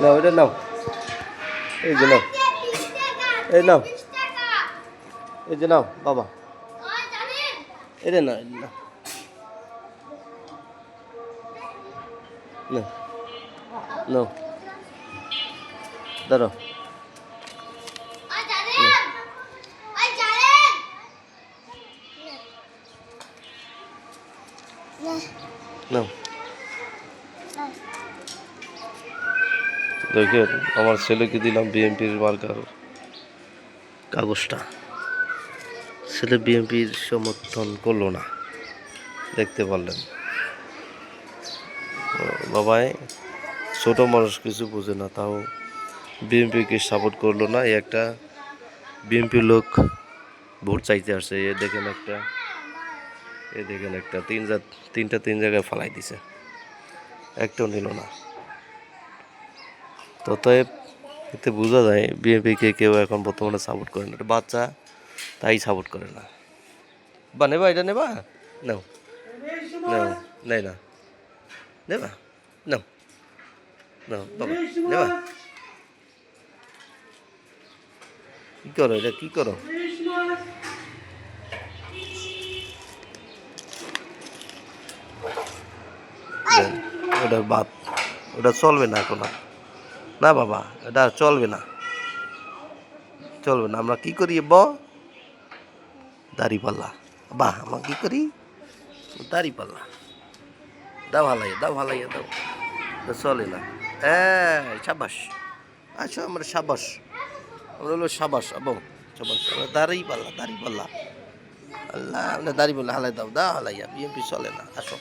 নাও এটা নাও এই যে নাও এই নাও এই যে নাও বাবা এটা না এটা নাও না নাও দাঁড়াও নাও দেখেন, আমার ছেলেকে দিলাম বিএনপির মার্কার কাগজটা। ছেলে বিএনপির সমর্থন করল না। দেখতে পারলেন। বাবাই, ছোট মানুষ কিছু বোঝে না, তাও বিএনপিকে সাপোর্ট করল না। এই একটা বিএনপির লোক ভোট চাইতে আসছে। এ দেখেন একটা, এ দেখেন একটা, তিন তিনটা তিন জায়গায় ফালাই দিছে। একটাও নিল না। ততএব এতে বোঝা যায় বিএনপিকে কেউ এখন বর্তমানে সাপোর্ট করে না। একটা বাচ্চা তাই সাপোর্ট করে না। বা নেবা এটা নেবা? নাও। নাও নেই না। নেবা? নাও। নাও বাবা নেবা। কি করো এটা? কি করো? ওটা বাদ। ওটা চলবে না এখন আর। না বাবা, এটা চলবে না। চলবে না, আমরা কি করি ব? দাড়ি পাল্লা বাহ আমরা কি করি? দাড়ি পাল্লা দাও হালাইয়া দাও হালাইয়া, দাও। চলে না। হ্যাঁ সাবাস। আচ্ছা আমরা সাবাস। আমরা হলো সাবাস, আবো। সাবাস, আমরা দাড়ি পাল্লা দাড়ি পাল্লা আল্লাহ, আমরা দাড়ি পাল্লা হালাই দাও দাও হালাইয়া, বিএমপি চলে না, আসো।